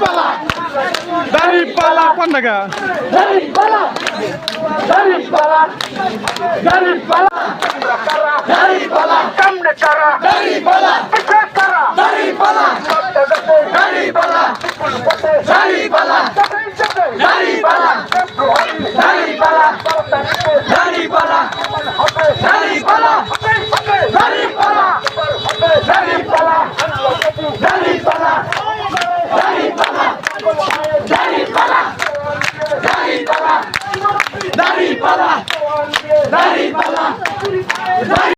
পালা দাড়ি পালা পান্ডাগা দাড়ি পালা দাড়ি পালা দাড়ি পালা দাড়ি পালা কামনে কারা দাড়ি পালা পিছে কারা দাড়ি পালা দাড়ি পালা দাড়ি পালা দাড়ি পালা দাড়ি পালা দাড়ি পালা Dari pala! Dari pala! Dari pala!